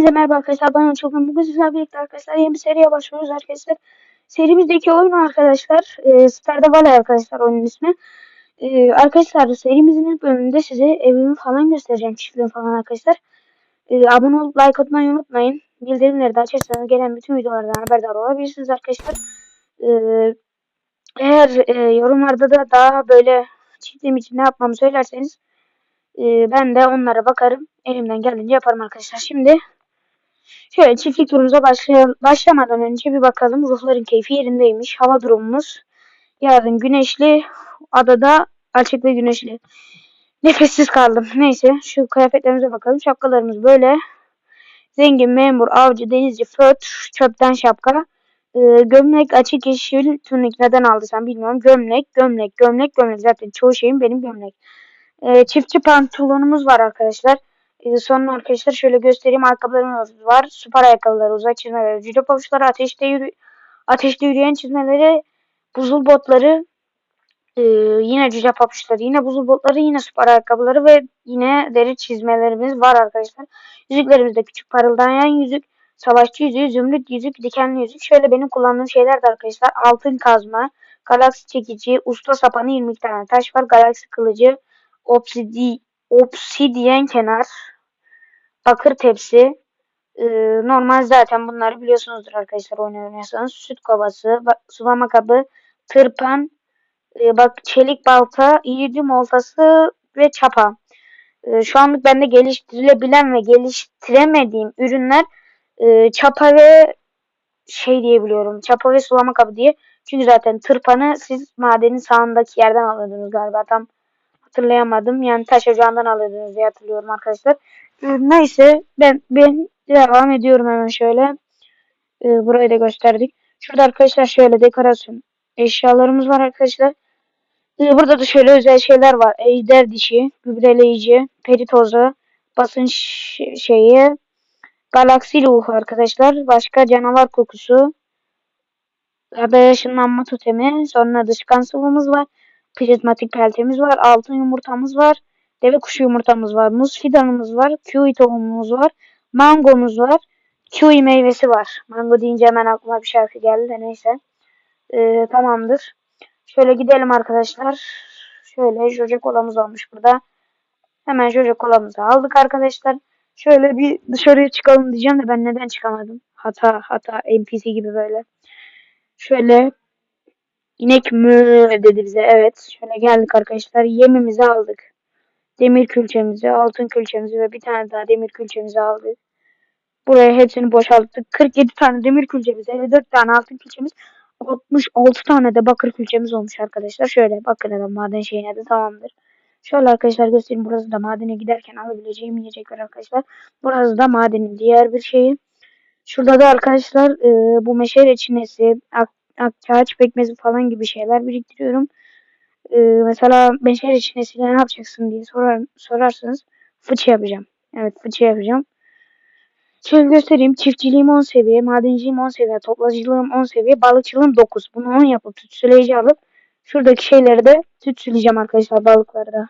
Hepinize merhaba arkadaşlar. Ben Çılgın. Bugün sizlerle birlikte arkadaşlar yeni bir seriye başlıyoruz arkadaşlar. Serimizdeki oyun arkadaşlar. E, Stardew Valley arkadaşlar oyunun ismi. E, arkadaşlar serimizin ilk bölümünde size evimi falan göstereceğim. Çiftliğimi falan arkadaşlar. E, abone olup like atmayı unutmayın. Bildirimleri de açarsanız gelen bütün videolardan haberdar olabilirsiniz arkadaşlar. E, eğer e, yorumlarda da daha böyle çiftliğim için ne yapmamı söylerseniz e, ben de onlara bakarım. Elimden geldiğince yaparım arkadaşlar. Şimdi Şöyle çiftlik turumuza başlamadan önce bir bakalım. Ruhların keyfi yerindeymiş. Hava durumumuz yarın güneşli. Adada açık ve güneşli. Nefessiz kaldım. Neyse şu kıyafetlerimize bakalım. Şapkalarımız böyle. Zengin, memur, avcı, denizci, flört, çöpten şapka. Ee, gömlek, açık yeşil, tunik neden aldıysam bilmiyorum. Gömlek, gömlek, gömlek, gömlek. Zaten çoğu şeyim benim gömlek. Ee, çiftçi pantolonumuz var arkadaşlar. Ee, sonra arkadaşlar şöyle göstereyim. Ayakkabılarımız var. Süper ayakkabıları, uzak çizmeleri, judo pabuçları, ateşte, yürü ateşte yürüyen çizmeleri, buzul botları, e, yine cüce pabuçları, yine buzul botları, yine süper ayakkabıları ve yine deri çizmelerimiz var arkadaşlar. Yüzüklerimizde küçük parıldayan yüzük, savaşçı yüzüğü, zümrüt yüzük, dikenli yüzük. Şöyle benim kullandığım şeyler de arkadaşlar. Altın kazma, galaksi çekici, usta sapanı 20 tane taş var, galaksi kılıcı, obsidi, obsidiyen kenar, bakır tepsi. Ee, normal zaten bunları biliyorsunuzdur arkadaşlar oynuyorsanız. Süt kovası, sulama kabı, tırpan, e, bak çelik balta, iridium oltası ve çapa. E, şu anlık bende geliştirilebilen ve geliştiremediğim ürünler e, çapa ve şey diyebiliyorum. Çapa ve sulama kabı diye. Çünkü zaten tırpanı siz madenin sağındaki yerden alıyordunuz galiba. Tam hatırlayamadım. Yani taş ocağından alıyordunuz diye hatırlıyorum arkadaşlar. Ee, neyse ben ben devam ediyorum hemen şöyle. Ee, burayı da gösterdik. Şurada arkadaşlar şöyle dekorasyon eşyalarımız var arkadaşlar. Ee, burada da şöyle özel şeyler var. Ejder dişi, gübreleyici, peri tozu, basınç şeyi, galaksi ruhu arkadaşlar. Başka canavar kokusu. Adaya ışınlanma totemi. Sonra dışkan sıvımız var. Prizmatik peltemiz var. Altın yumurtamız var. Deve kuşu yumurtamız var. Muz fidanımız var. Kiwi tohumumuz var. Mangomuz var. Kiwi meyvesi var. Mango deyince hemen aklıma bir şarkı geldi de neyse. Ee, tamamdır. Şöyle gidelim arkadaşlar. Şöyle jojo kolamız olmuş burada. Hemen jojo kolamızı aldık arkadaşlar. Şöyle bir dışarıya çıkalım diyeceğim de ben neden çıkamadım? Hata hata NPC gibi böyle. Şöyle inek mü dedi bize evet. Şöyle geldik arkadaşlar. Yemimizi aldık demir külçemizi, altın külçemizi ve bir tane daha demir külçemizi aldık. Buraya hepsini boşalttık. 47 tane demir külçemiz, 54 tane altın külçemiz, 66 tane de bakır külçemiz olmuş arkadaşlar. Şöyle bakın hemen maden şeyine de tamamdır. Şöyle arkadaşlar göstereyim. Burası da madene giderken alabileceğim yiyecekler arkadaşlar. Burası da madenin diğer bir şeyi. Şurada da arkadaşlar e, bu meşale çinesi, ak, akçaağaç pekmezi falan gibi şeyler biriktiriyorum e, mesela beşer içinesiyle ne yapacaksın diye sorar, sorarsanız fıçı yapacağım. Evet fıçı yapacağım. Şöyle göstereyim. Çiftçiliğim 10 seviye, madenciliğim 10 seviye, toplacılığım 10 seviye, balıkçılığım 9. Bunu 10 yapıp tütsüleyici alıp şuradaki şeyleri de tütsüleyeceğim arkadaşlar balıkları da.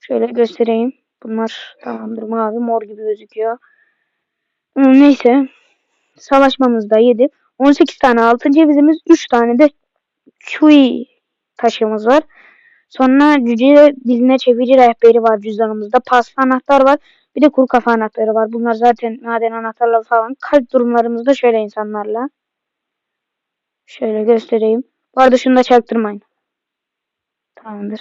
Şöyle göstereyim. Bunlar tamamdır mavi mor gibi gözüküyor. Neyse. Savaşmamızda 7. 18 tane altın cevizimiz 3 tane de çuy taşımız var. Sonra cüce diline çeviri rehberi var cüzdanımızda. Paslı anahtar var. Bir de kuru kafa anahtarı var. Bunlar zaten maden anahtarları falan. Kalp durumlarımızda şöyle insanlarla. Şöyle göstereyim. Bu arada şunu da çaktırmayın. Tamamdır.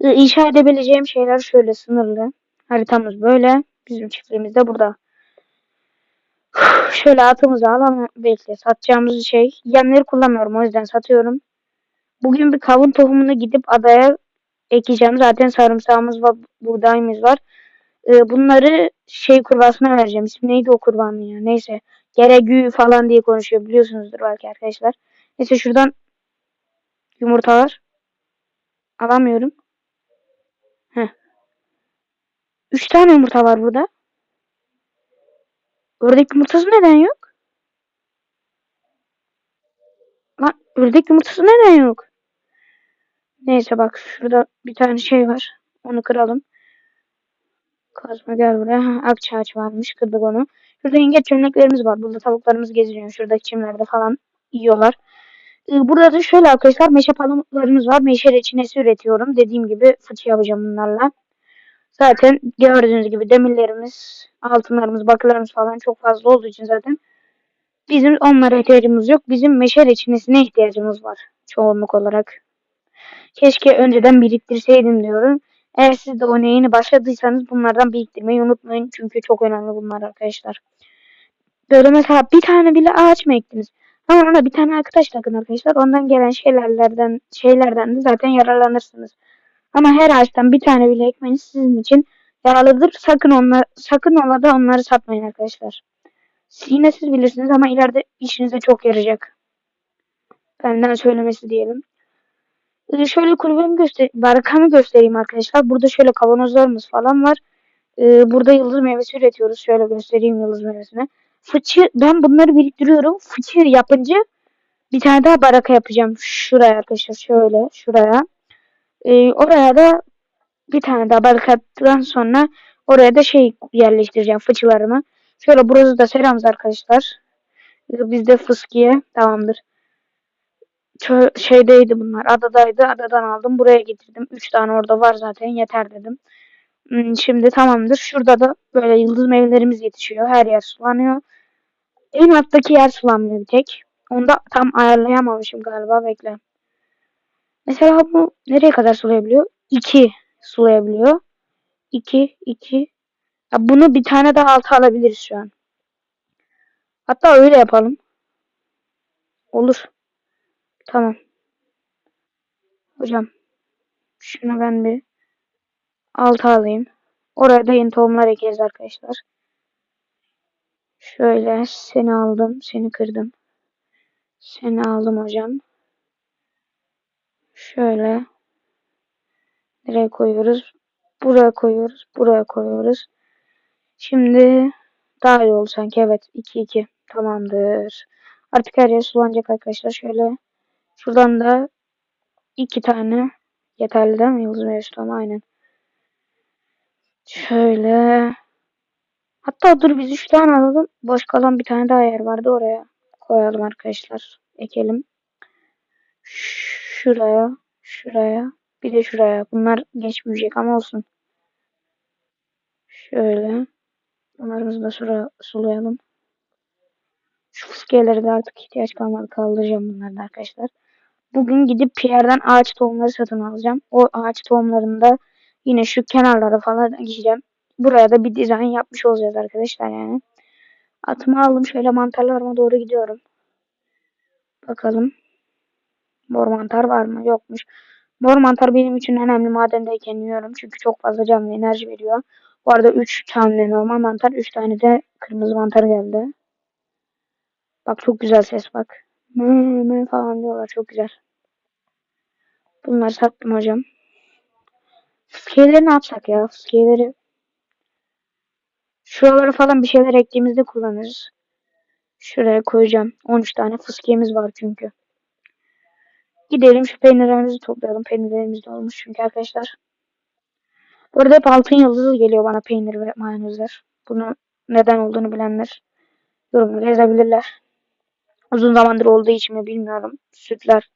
İnşa edebileceğim şeyler şöyle sınırlı. Haritamız böyle. Bizim çiftliğimiz de burada. Şöyle atımızı alalım. Bekle satacağımız şey. Yanları kullanmıyorum o yüzden satıyorum. Bugün bir kavun tohumunu gidip adaya ekeceğim. Zaten sarımsağımız var, buğdayımız var. Ee, bunları şey kurbağasına vereceğim. İsmi neydi o kurbanın ya? Neyse. Geregü falan diye konuşuyor. Biliyorsunuzdur belki arkadaşlar. Neyse şuradan yumurtalar alamıyorum. Heh. Üç tane yumurta var burada. Ördek yumurtası neden yok? Lan ördek yumurtası neden yok? Neyse bak şurada bir tane şey var. Onu kıralım. Kazma gel buraya. Ha, akçaağaç varmış. Kırdık onu. Şurada yengeç çömleklerimiz var. Burada tavuklarımız geziniyor. Şuradaki çimlerde falan yiyorlar. Ee, Burada da şöyle arkadaşlar meşe palamutlarımız var. Meşe reçinesi üretiyorum. Dediğim gibi fıçı yapacağım bunlarla. Zaten gördüğünüz gibi demirlerimiz, altınlarımız, bakırlarımız falan çok fazla olduğu için zaten bizim onlara ihtiyacımız yok. Bizim meşe reçinesine ihtiyacımız var çoğunluk olarak. Keşke önceden biriktirseydim diyorum. Eğer siz de oyuna yeni başladıysanız bunlardan biriktirmeyi unutmayın. Çünkü çok önemli bunlar arkadaşlar. Böyle mesela bir tane bile ağaç mı ektiniz? Ama ona bir tane arkadaş takın arkadaşlar. Ondan gelen şeylerden şeylerden de zaten yararlanırsınız. Ama her ağaçtan bir tane bile ekmeniz sizin için yararlıdır. Sakın onlar, sakın ola da onları satmayın arkadaşlar. Yine siz bilirsiniz ama ileride işinize çok yarayacak. Benden söylemesi diyelim. Ee, şöyle kulübemi göster barakamı göstereyim arkadaşlar. Burada şöyle kavanozlarımız falan var. Ee, burada yıldız meyvesi üretiyoruz. Şöyle göstereyim yıldız meyvesini. Fıçı ben bunları biriktiriyorum. Fıçı yapınca bir tane daha baraka yapacağım. Şuraya arkadaşlar şöyle şuraya. Ee, oraya da bir tane daha baraka yaptıktan sonra oraya da şey yerleştireceğim fıçılarımı. Şöyle burası da selamız arkadaşlar. Ee, Bizde fıskiye tamamdır. Çö- şeydeydi bunlar. Adadaydı. Adadan aldım. Buraya getirdim. 3 tane orada var zaten. Yeter dedim. Hmm, Şimdi tamamdır. Şurada da böyle yıldız meyvelerimiz yetişiyor. Her yer sulanıyor. En alttaki yer sulanmıyor bir tek. Onu da tam ayarlayamamışım galiba. Bekle. Mesela bu nereye kadar sulayabiliyor? 2 sulayabiliyor. 2, 2. Ya bunu bir tane daha alta alabiliriz şu an. Hatta öyle yapalım. Olur. Tamam. Hocam. Şunu ben bir alta alayım. Oraya da yeni tohumlar ekeriz arkadaşlar. Şöyle seni aldım. Seni kırdım. Seni aldım hocam. Şöyle. Nereye koyuyoruz? Buraya koyuyoruz. Buraya koyuyoruz. Şimdi daha iyi oldu sanki. Evet. 2-2. Tamamdır. Artık her yer sulanacak arkadaşlar. Şöyle. Şuradan da iki tane yeterli değil mi? Yıldız tamam aynen. Şöyle. Hatta dur biz üç tane alalım. Boş kalan bir tane daha yer vardı. Oraya koyalım arkadaşlar. Ekelim. Şuraya. Şuraya. Bir de şuraya. Bunlar geçmeyecek ama olsun. Şöyle. Bunlarımızı da sura, sulayalım. Şu fıskiyeleri de artık ihtiyaç kalmadı. Kaldıracağım bunları da arkadaşlar. Bugün gidip Pierre'den ağaç tohumları satın alacağım. O ağaç tohumlarında yine şu kenarlara falan gideceğim. Buraya da bir dizayn yapmış olacağız arkadaşlar yani. Atımı aldım. Şöyle mantarlarıma doğru gidiyorum. Bakalım. Mor mantar var mı? Yokmuş. Mor mantar benim için önemli madendeyken yiyorum. Çünkü çok fazla canlı enerji veriyor. Bu arada 3 tane normal mantar, 3 tane de kırmızı mantar geldi. Bak çok güzel ses bak. Mı falan diyorlar çok güzel. Bunları sattım hocam. Fıskiyeleri ne yapsak ya? Fıskiyeleri şuralara falan bir şeyler ektiğimizde kullanırız. Şuraya koyacağım. 13 tane fıskiyemiz var çünkü. Gidelim şu peynirlerimizi toplayalım. Peynirlerimiz de olmuş çünkü arkadaşlar. Bu arada hep altın yıldızı geliyor bana peynir ve mayonezler. Bunu neden olduğunu bilenler yorumlara yazabilirler. Uzun zamandır olduğu için mi bilmiyorum. Sütler,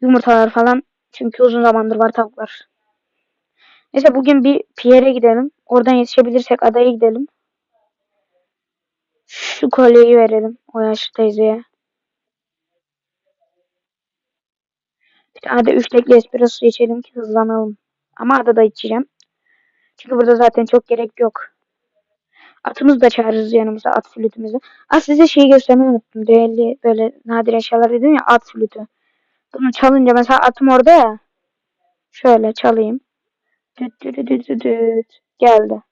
yumurtalar falan. Çünkü uzun zamandır var tavuklar. Neyse bugün bir Pierre'e gidelim. Oradan yetişebilirsek adaya gidelim. Şu kolyeyi verelim o yaşlı teyzeye. Tane de üçlekli espresso içelim ki hızlanalım. Ama adada içeceğim. Çünkü burada zaten çok gerek yok. Atımızı da çağırırız yanımıza at flütümüzü. Aa size şeyi göstermeyi unuttum. Değerli böyle nadir eşyalar dedim ya at flütü. Bunu çalınca mesela atım orada ya. Şöyle çalayım. Düt düt düt düt düt. Geldi.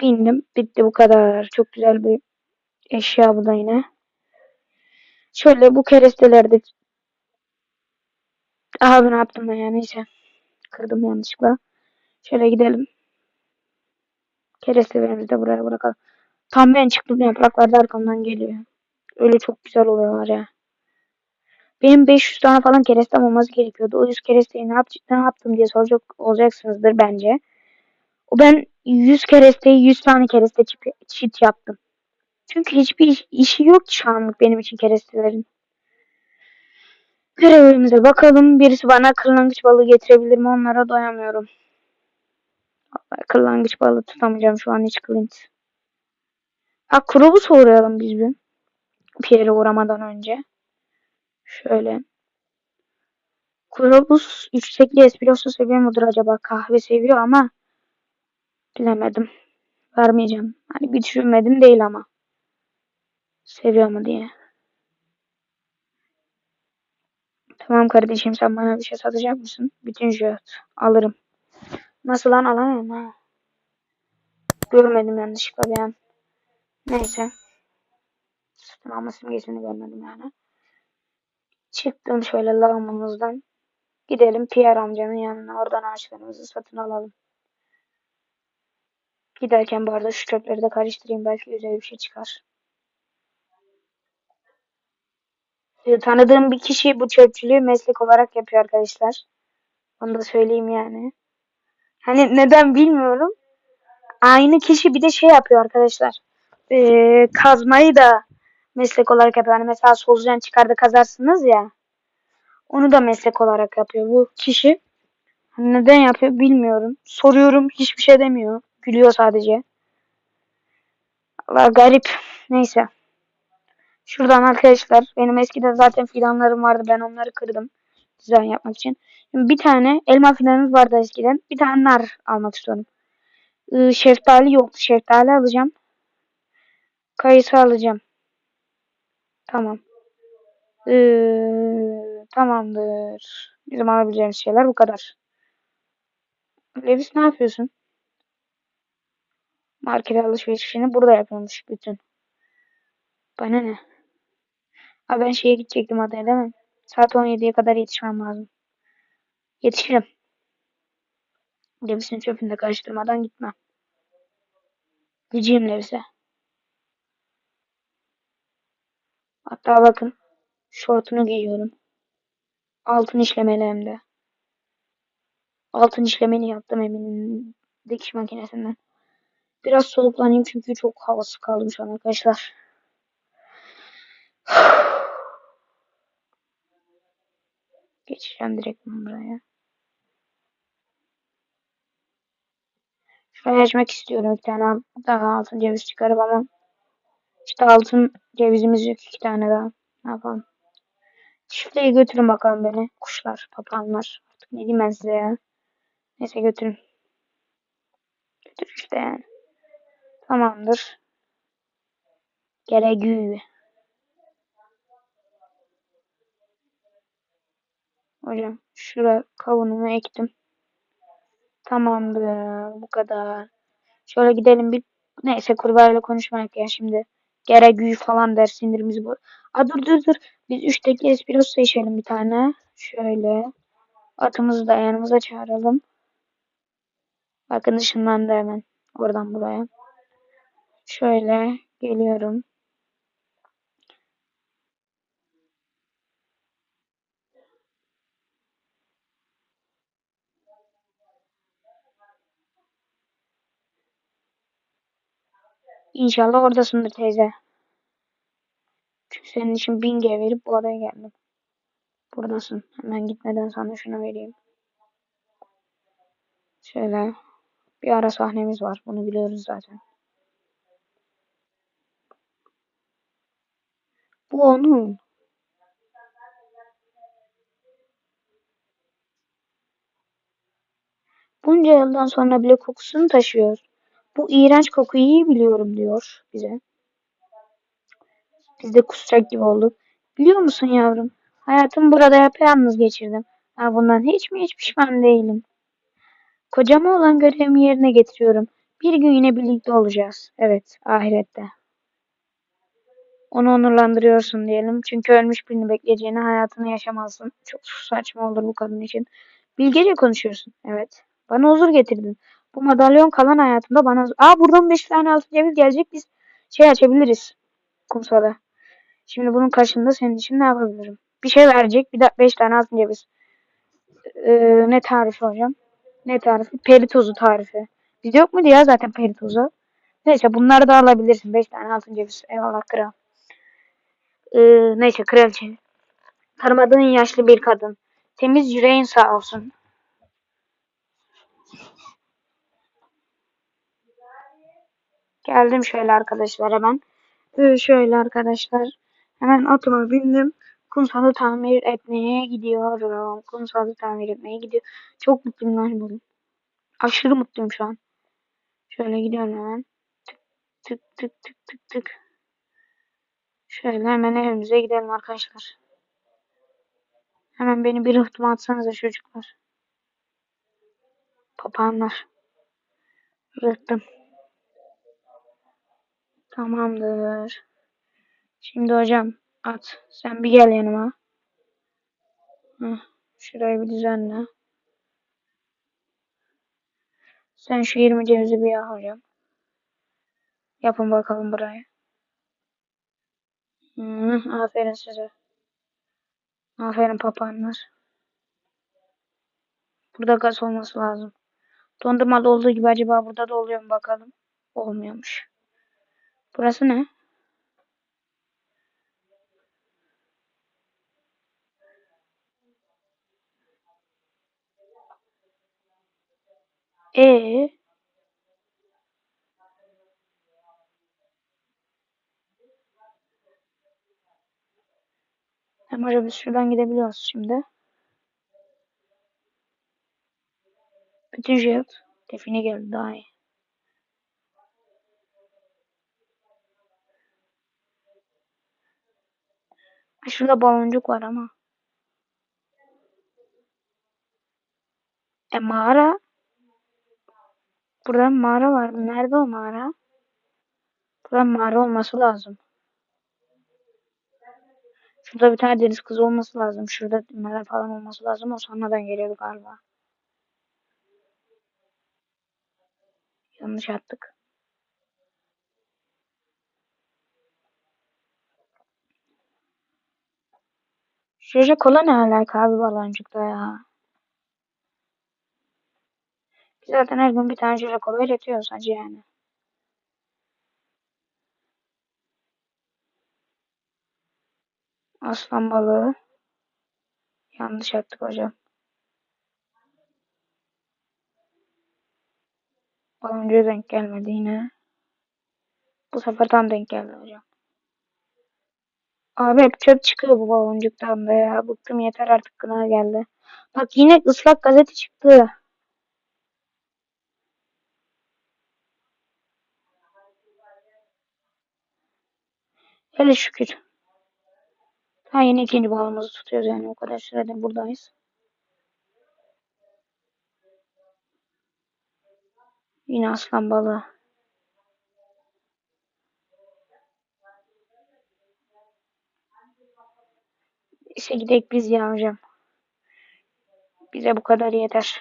Bindim. Bitti bu kadar. Çok güzel bir eşya bu da yine. Şöyle bu kerestelerde Abi ne yaptım ben ya neyse. Kırdım yanlışlıkla. Şöyle gidelim. Kerestelerimizi de buraya bırakalım. Tam ben çıktım yapraklar da arkamdan geliyor. Öyle çok güzel oluyorlar ya. Benim 500 tane falan kerestem olması gerekiyordu. O 100 keresteyi ne, yap ne yaptım diye soracak olacaksınızdır bence. O ben 100 keresteyi 100 tane kereste çip- çit yaptım. Çünkü hiçbir iş- işi yok şu anlık benim için kerestelerin. Görevimize bakalım. Birisi bana kırlangıç balığı getirebilir mi? Onlara doyamıyorum. Vallahi kırlangıç balığı tutamayacağım şu an hiç Clint. Ha Krobus uğrayalım biz bir. Pierre'e uğramadan önce. Şöyle. Krobus yüksekli espresso seviyor mudur acaba? Kahve seviyor ama bilemedim. Vermeyeceğim. Hani bir düşünmedim değil ama. Seviyor mu diye. Tamam kardeşim sen bana bir şey satacak mısın? Bütün jiyot. Alırım. Nasıl lan alamıyorum ha. Görmedim yanlışlıkla bir. Neyse. Satın alma simgesini görmedim yani. Çıktım şöyle lağımımızdan. Gidelim Pierre amcanın yanına. Oradan ağaçlarımızı satın alalım. Giderken bu arada şu çöpleri de karıştırayım. Belki güzel bir şey çıkar. Ee, tanıdığım bir kişi bu çöpçülüğü meslek olarak yapıyor arkadaşlar. Onu da söyleyeyim yani. Hani neden bilmiyorum. Aynı kişi bir de şey yapıyor arkadaşlar. Ee, kazmayı da meslek olarak yapıyor. Hani mesela solucan çıkardı kazarsınız ya. Onu da meslek olarak yapıyor bu kişi. Hani Neden yapıyor bilmiyorum. Soruyorum hiçbir şey demiyor. Gülüyor sadece. Allah garip. Neyse. Şuradan arkadaşlar benim eskiden zaten fidanlarım vardı. Ben onları kırdım. Dizayn yapmak için. Şimdi bir tane elma fidanımız vardı eskiden. Bir tane nar almak istiyorum. Ee, şeftali yoktu. Şeftali alacağım. Kayısı alacağım. Tamam. Ee, tamamdır. Bizim alabileceğimiz şeyler bu kadar. Levis ne yapıyorsun? Market alışverişini burada yapıyormuş bütün. Bana ne? Ha ben şeye gidecektim adaya değil mi? Saat 17'ye kadar yetişmem lazım. Yetişirim. Levis'in çöpünü de karıştırmadan gitmem. Gıcığım Levis'e. Hatta bakın. Şortunu giyiyorum. Altın işlemeli hem de. Altın işlemeni yaptım eminim dikiş makinesinden. Biraz soluklanayım çünkü çok havası kaldım şu an arkadaşlar. Geçeceğim direkt buraya. Şöyle açmak istiyorum bir tane daha altın ceviz çıkarıp ama işte altın cevizimiz yok iki tane daha. Ne yapalım? Çiftliğe götürün bakalım beni. Kuşlar, papağanlar. Artık ne diyeyim ben size ya. Neyse götürün. Götür işte yani. Tamamdır. Gereği. Hocam şuraya kavunumu ektim. Tamamdır. Bu kadar. Şöyle gidelim bir neyse kurbağayla konuşmayak ya şimdi. Gereği falan der sinirimiz bu. Aa dur dur dur. Biz üçteki espresso içelim bir tane. Şöyle. Atımızı da yanımıza çağıralım. Bakın ışınlandı hemen. Oradan buraya. Şöyle geliyorum. İnşallah oradasındır teyze. Çünkü senin için bin G verip bu adaya geldim. Buradasın. Hemen gitmeden sana şunu vereyim. Şöyle. Bir ara sahnemiz var. Bunu biliyoruz zaten. Bu onun. Bunca yıldan sonra bile kokusunu taşıyor. Bu iğrenç kokuyu iyi biliyorum diyor bize. Biz de kusacak gibi olduk. Biliyor musun yavrum? Hayatımı burada yapayalnız geçirdim. Ha, bundan hiç mi hiç pişman değilim. Kocama olan görevimi yerine getiriyorum. Bir gün yine birlikte olacağız. Evet, ahirette. Onu onurlandırıyorsun diyelim. Çünkü ölmüş birini bekleyeceğine hayatını yaşamazsın. Çok saçma olur bu kadın için. Bilgece konuşuyorsun. Evet. Bana huzur getirdin. Bu madalyon kalan hayatımda bana... Aa buradan 5 tane altın ceviz gelecek. Biz şey açabiliriz. Kumsala. Şimdi bunun karşılığında senin için ne yapabilirim? Bir şey verecek. Bir de 5 tane altın ceviz. Ee, ne tarifi hocam? Ne tarifi? Peri tozu tarifi. Bizde yok muydu ya zaten peri tozu? Neyse bunları da alabilirsin. 5 tane altın ceviz. Eyvallah kral. Ee, neyse kraliçe. Tanımadığın yaşlı bir kadın. Temiz yüreğin sağ olsun. Geldim şöyle arkadaşlar hemen. Ee, şöyle arkadaşlar. Hemen atıma bindim. Kumsalı tamir etmeye gidiyorum. Kumsalı tamir etmeye gidiyorum. Çok mutluyum lan bugün. Aşırı mutluyum şu an. Şöyle gidiyorum hemen. Tık tık tık tık tık. Şöyle hemen evimize gidelim arkadaşlar. Hemen beni bir rıhtıma atsanıza çocuklar. Papağanlar. Rıhtım. Tamamdır. Şimdi hocam at. Sen bir gel yanıma. Heh, şurayı bir düzenle. Sen şu 20 cevizi bir yağ hocam. Yapın bakalım burayı. Hı, aferin size. Aferin papağanlar. Burada gaz olması lazım. Dondurmalı olduğu gibi acaba burada da oluyor mu bakalım. Olmuyormuş. Burası ne? Ee, Hem acaba şuradan gidebiliyoruz şimdi. Bütün jet define geldi daha iyi. Ha, Şurada baloncuk var ama. E mağara. Burada mağara var. Nerede o mağara? Burada mağara olması lazım. Şurada bir tane deniz kızı olması lazım. Şurada mağara falan olması lazım. O sonradan geliyordu galiba. Yanlış attık. Şurada kola ne alaka abi baloncukta ya? Zaten her gün bir tane şurada kola üretiyoruz hacı yani. Aslan balığı. Yanlış attık hocam. Baloncuğa denk gelmedi yine. Bu sefer tam denk geldi hocam. Abi hep çöp çıkıyor bu baloncuktan da ya. Bıktım yeter artık gına geldi. Bak yine ıslak gazete çıktı. Hele şükür. Ha yine ikinci balımızı tutuyoruz yani o kadar sürede buradayız. Yine aslan balığı. İşe gidelim biz ya hocam. Bize bu kadar yeter.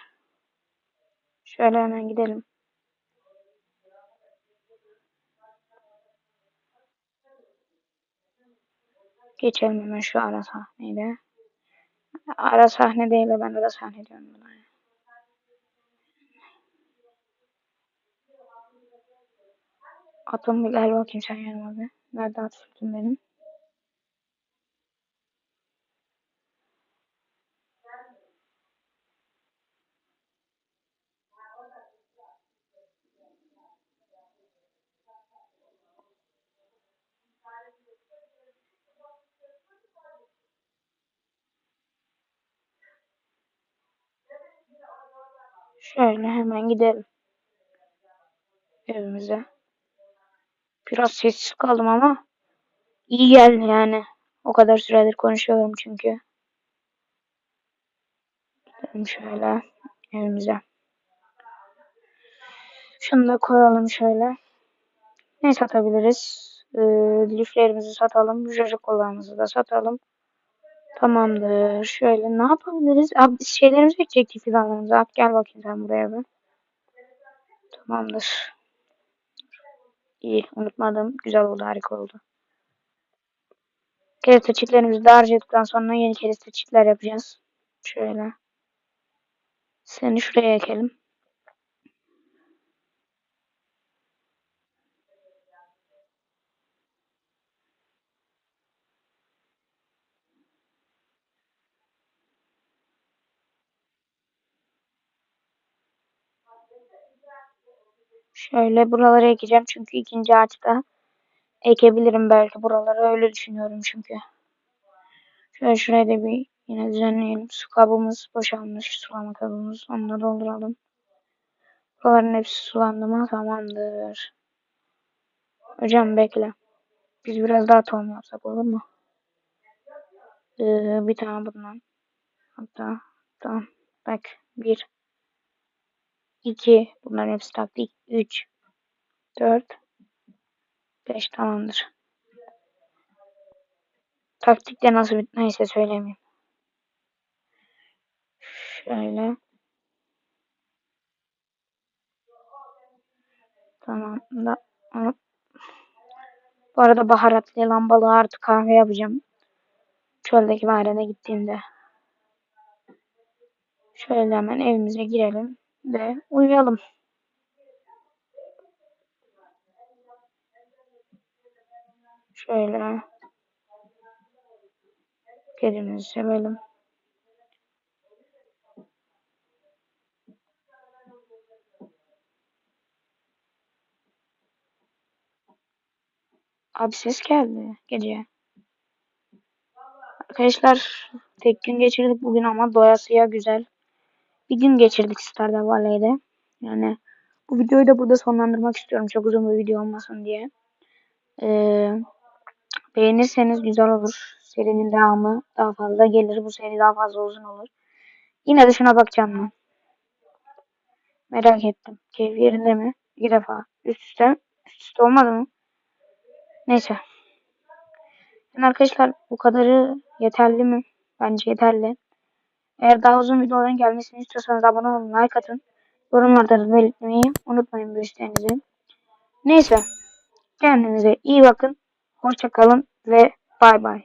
Şöyle hemen gidelim. Geçelim hemen şu ara sahneyle. Ara sahne değil de ben ara sahne diyorum buna. Atım bir gel bakayım sen yanıma bir. Nerede at sütüm benim? Şöyle hemen gidelim. Evimize. Biraz sessiz kaldım ama iyi geldi yani. O kadar süredir konuşuyorum çünkü. Gidelim şöyle evimize. Şunu da koyalım şöyle. Ne satabiliriz? Ee, liflerimizi satalım. Jojokolarımızı da satalım. Tamamdır. Şöyle ne yapabiliriz? Abi şeylerimizi ekecektik fidanlarımıza. At gel bakayım sen buraya bir. Tamamdır. İyi unutmadım. Güzel oldu harika oldu. Kereste çitlerimizi de harcadıktan sonra yeni kereste çitler yapacağız. Şöyle. Seni şuraya ekelim. Şöyle buralara ekeceğim çünkü ikinci ağaçta ekebilirim belki buralara öyle düşünüyorum çünkü. Şöyle şuraya da bir yine düzenleyelim. Su kabımız boşalmış. Sulama kabımız. Onu da dolduralım. Buraların hepsi sulandı mı? Tamamdır. Hocam bekle. Biz biraz daha tohum yapsak olur mu? Ee, bir tane bundan. Hatta tamam. Bak bir. İki. Bunların hepsi taktik. Üç. Dört. Beş tamamdır. Taktikte nasıl bit neyse söylemeyeyim. Şöyle. Tamam da bu arada baharatlı lambalı artı kahve yapacağım. Çöldeki mağarana gittiğimde. Şöyle hemen evimize girelim ve uyuyalım. Şöyle kedimizi sevelim. Abi ses geldi gece. Arkadaşlar tek gün geçirdik bugün ama doyasıya güzel. Bir gün geçirdik Stardew Valley'de. Yani bu videoyu da burada sonlandırmak istiyorum. Çok uzun bir video olmasın diye. Ee, beğenirseniz güzel olur. Serinin devamı daha fazla gelir. Bu seri daha fazla uzun olur. Yine de şuna bakacağım ben. Merak ettim. Keyif yerinde mi? Bir defa. Üst üste. Üst üste olmadı mı? Neyse. Yani arkadaşlar bu kadarı yeterli mi? Bence yeterli. Eğer daha uzun videoların gelmesini istiyorsanız abone olun, like atın. Yorumlarda da belirtmeyi unutmayın isteğinizi. Neyse. Kendinize iyi bakın. Hoşçakalın ve bay bay.